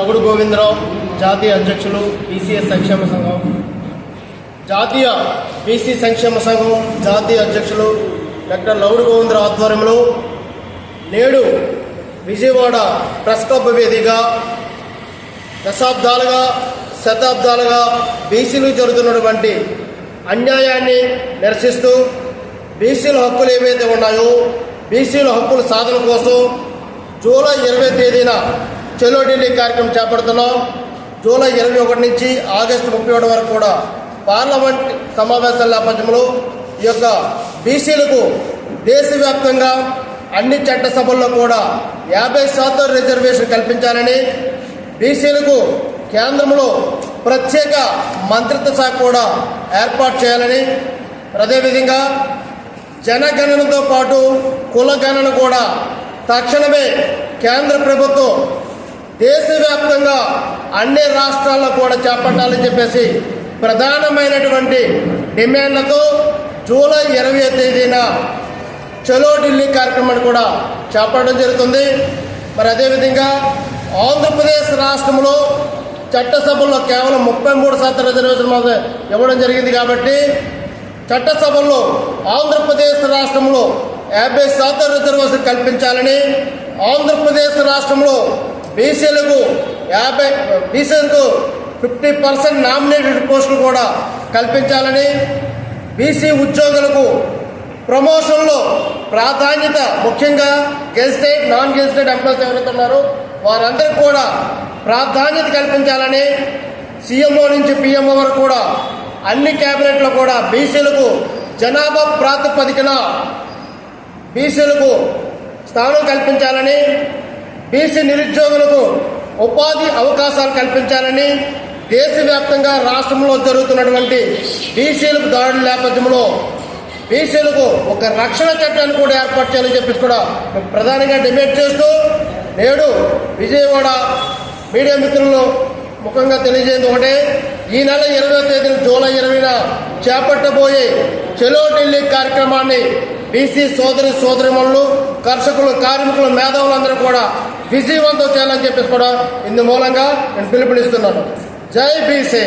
తగుడు గోవిందరావు జాతీయ అధ్యక్షులు బీసీఎస్ సంక్షేమ సంఘం. జాతీయ బీసీ సంక్షేమ సంఘం జాతీయ అధ్యక్షులు డాక్టర్ లౌడు గోవిందరావు ఆధ్వర్యంలో నేడు విజయవాడ ప్రెస్ క్లబ్ వేదికగా దశాబ్దాలుగా శతాబ్దాలుగా బీసీలు జరుగుతున్నటువంటి అన్యాయాన్ని నిరసిస్తూ బీసీల హక్కులు ఏవైతే ఉన్నాయో బీసీల హక్కుల సాధన కోసం జూలై ఇరవై తేదీన చలో ఢిల్లీ కార్యక్రమం చేపడుతున్నాం. జూలై ఇరవై ఒకటి నుంచి ఆగస్టు ముప్పై ఒకటి వరకు కూడా పార్లమెంట్ సమావేశాల నేపథ్యంలో ఈ యొక్క బీసీలకు దేశవ్యాప్తంగా అన్ని చట్టసభల్లో కూడా యాభై శాతం రిజర్వేషన్ కల్పించాలని బీసీలకు కేంద్రంలో ప్రత్యేక మంత్రిత్వ శాఖ కూడా ఏర్పాటు చేయాలని అదేవిధంగా జనగణనతో పాటు కులగణన కూడా తక్షణమే కేంద్ర ప్రభుత్వం దేశవ్యాప్తంగా అన్ని రాష్ట్రాల్లో కూడా చేపట్టాలని చెప్పేసి ప్రధానమైనటువంటి డిమాండ్లతో జూలై ఇరవై తేదీన చలో ఢిల్లీ కార్యక్రమాన్ని కూడా చేపట్టడం జరుగుతుంది. మరి అదేవిధంగా ఆంధ్రప్రదేశ్ రాష్ట్రంలో చట్టసభల్లో కేవలం ముప్పై మూడు శాతం రిజర్వేషన్ ఇవ్వడం జరిగింది కాబట్టి చట్టసభల్లో ఆంధ్రప్రదేశ్ రాష్ట్రంలో యాభై శాతం రిజర్వేషన్ కల్పించాలని ఆంధ్రప్రదేశ్ రాష్ట్రంలో బీసీలకు యాభై బీసీలకు ఫిఫ్టీ పర్సెంట్ నామినేటెడ్ పోస్టులు కూడా కల్పించాలని బీసీ ఉద్యోగులకు ప్రమోషన్లో ప్రాధాన్యత ముఖ్యంగా గెజిటెడ్ నాన్ గెజిటెడ్ ఎంప్లాయీస్ ఎవరైతే ఉన్నారో వారందరికీ కూడా ప్రాధాన్యత కల్పించాలని సీఎంఓ నుంచి పిఎంఓ వరకు కూడా అన్ని క్యాబినెట్లో కూడా బీసీలకు జనాభా ప్రాతిపదికన బీసీలకు స్థానం కల్పించాలని బీసీ నిరుద్యోగులకు ఉపాధి అవకాశాలు కల్పించాలని దేశవ్యాప్తంగా రాష్ట్రంలో జరుగుతున్నటువంటి బీసీలకు దాడుల నేపథ్యంలో బీసీలకు ఒక రక్షణ చట్టాన్ని కూడా ఏర్పాటు చేయాలని చెప్పేసి కూడా మేము ప్రధానంగా డిమాండ్ చేస్తూ నేడు విజయవాడ మీడియా మిత్రులు ముఖంగా తెలియజేయండి. ఒకటే ఈ నెల ఇరవై తేదీన జూలై ఇరవైన చేపట్టబోయే చెలో ఢిల్లీ కార్యక్రమాన్ని బీసీ సోదరి సోదరిమణులు కర్షకులు కార్మికులు మేధావులందరూ కూడా విజయవంతం చేయాలని చెప్పేసి కూడా ఇందు మూలంగా నేను పిలుపునిస్తున్నాను. జై బీసీ!